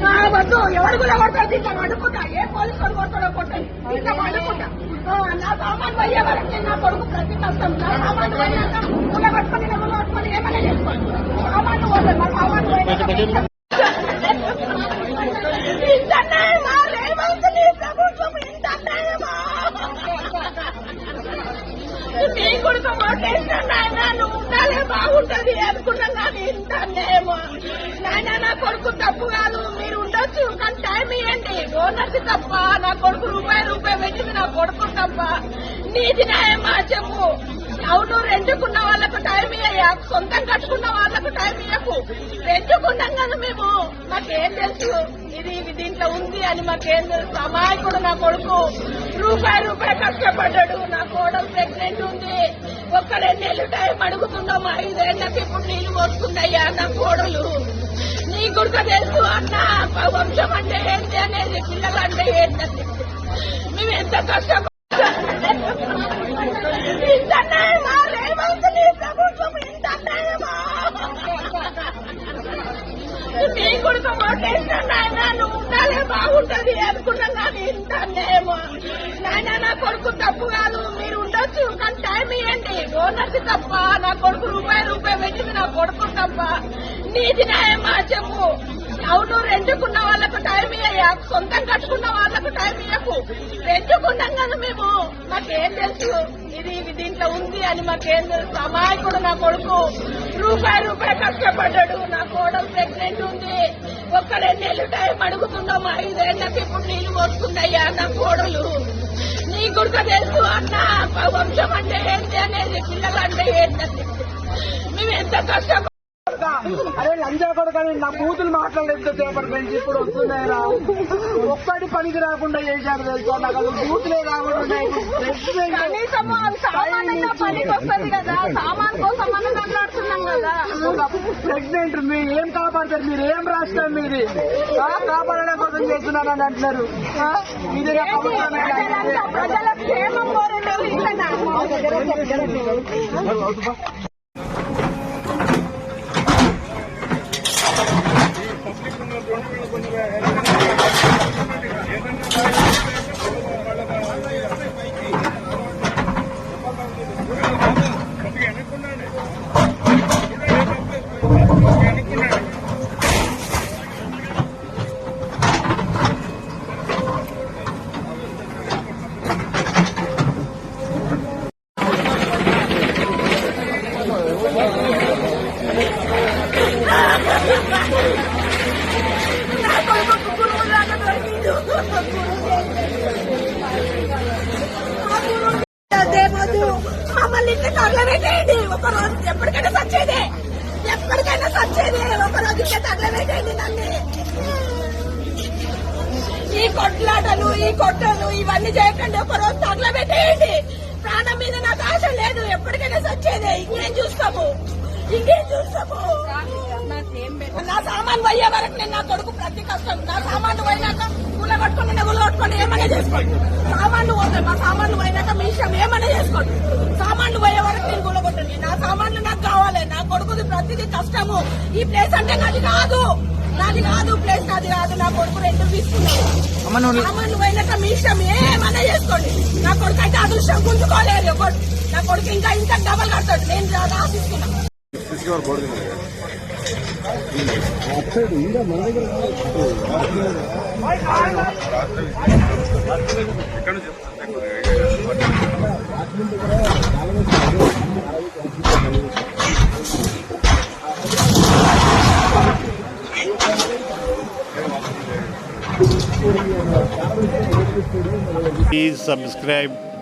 ఆ, వద్దు ఎవరు కూడా కొడతారు ఇంకా అడుగుతా ఏ పోలీసు వాడు కొడతాడో కొట్టాడు ఇంకా అడుగుతా నా సామాన్ పోయే వరకు నేను నా కొడుకు ప్రతి కష్టం నా సామాన్ పోయినాక ముళ్ళ పట్టుకొని ముళ్ళ పట్టుకొని ఏమైనా చేసుకోండి సామాన్ పోతాడు మా సామాన్ పోయినాక ప్రభుత్వం ఇంత అన్యాయమా? కొడుకు ఓటేసిన నాయన నువ్వు ఉండాలే బాగుంటది అనుకున్నాం కానీ ఇంత నేమో నాయన నా కొడుకు తప్పు కాదు. మీరు ఉండొచ్చు కానీ టైం ఇవ్వండి ఓనర్స్ తప్ప నా కొడుకు రూపాయి రూపాయి పెట్టింది నా కొడుకు తప్ప. నీది న్యాయమా చెప్పు. అవును రెండుకున్న వాళ్ళకు టైం ఇయ్యా సొంతం కట్టుకున్న వాళ్ళకు టైం ఇయ్యకు. రెండుకున్నాం కదా మేము. మాకేం తెలుసు? ఇది దీంట్లో ఉంది అని మాకేం తెలుసు? అమాయకుడు నా కొడుకు. రూపాయి రూపాయి కష్టపడ్డాడు. నా కోడలు ఒక్క రెండేళ్ళు టైం అడుగుతున్నాం. ఐదేళ్ళకి ఇప్పుడు నీళ్ళు పోస్తున్నాయా నా కోడలు. నీ గుడిక తెలుసు అన్న వంశం అంటే ఏంటి అనేది పిల్లలు అంటే ఏంటని మేము ఎంత కష్టపడ్డా నీ కొడుకు ఓటేసిన నాయన? నువ్వు ఉండాలే బాగుంటది అనుకున్నాం కానీ ఇంత నాయన నా కొడుకు తప్పు కాదు. మీరు కానీ టైం ఇవ్వండి ఓనర్స్ తప్ప నా కొడుకు రూపాయి రూపాయి పెట్టింది నా కొడుకు తప్ప. నీది న్యాయమా చెప్పు. అవును రెండుకున్న వాళ్ళకు టైం ఇయ్యా సొంతం కట్టుకున్న వాళ్ళకు టైం ఇయ్యకు. రెండుకున్నాం కదా మేము. మాకేం తెలుసు? ఇది ఇది దీంట్లో ఉంది అని మాకేం తెలుసు? అమాయకుడు నా కొడుకు. రూపాయి రూపాయి కష్టపడ్డాడు. నా కోడలు ప్రెగ్నెంట్ ఉంది. ఒక్క రెండేళ్ళు టైం అడుగుతున్నాం. ఐదేళ్ళకి ఇప్పుడు నీళ్ళు వస్తున్నాయ్యా నా కోడలు. నీ గుడిక తెలుసు అన్న వంశం అంటే ఏంటి అనేది పిల్లలు అంటే ఏంటని మేము ఎంత కష్టపడ్డా. అరే లంజా కొడుకని నా బూతులు మాట్లాడలేదు పేపర్ పెంచి ఇప్పుడు వస్తున్నాయిరా? ఒక్కటి పనికి రాకుండా చేశారు తెలుసా? నాకు అసలు బూతులే రాకుండా కనీసం అవి సామాన్యంగా పనికి వస్తుంది కదా. సామాన్ కోసం మనం మాట్లాడుతున్నాం ప్రెసిడెంట్ మీరు ఏం కాపాడతారు? మీరు ఏం రాష్ట్రం మీది? ఆ, కాపాడడం కోసం చేస్తున్నారని అంటున్నారు. ఆ, ఇది ప్రజల క్షేమం మమ్మల్ని ఇంటి తగలబెట్టేయండి ఒక రోజు ఎప్పటికైనా సచ్చేదే ఎప్పటికైనా సచ్చేదే ఒక రోజు ఇంటి తగలబెట్టేయండి నన్ను ఈ కొట్లాటలు ఈ కొట్టలు ఇవన్నీ చేయకండి. ఒక రోజు తగలబెట్టేయండి. ప్రాణం మీద నాకు ఆశ లేదు. ఎప్పటికైనా సచ్చేదే. ఇంకేం చూస్తాము? ఇంకేం చూస్తాము నా సామాన్ పోయే వరకు నేను నా కొడుకు ప్రతి కష్టం నా సామాన్లు పోయినాక కూల పట్టుకొని నెగులు పట్టుకొని ఏమైనా చేసుకోండి. సామాన్లు పోతాయి మా సామాన్లు పోయినాక మీ ఇష్టం ఏమైనా చేసుకోండి. సామాన్లు పోయే వరకు నేను కూలగొట్టండి నా సామాన్లు నాకు కావాలి. నా కొడుకుది ప్రతిదీ కష్టము. ఈ ప్లేస్ అంటే నాది కాదు. నాది కాదు ప్లేస్ నాది కాదు. నా కొడుకు రెండు తీసుకున్నాను సామాన్లు పోయినాక మీ ఇష్టం ఏమైనా చేసుకోండి. నా కొడుకు అయితే అదృష్టం గుంజుకోలేరు ఒకటి నా కొడుకు ఇంకా ఇంకా డబల్ కడతాడు. నేను చాలా ఆశిస్తున్నాను Please subscribe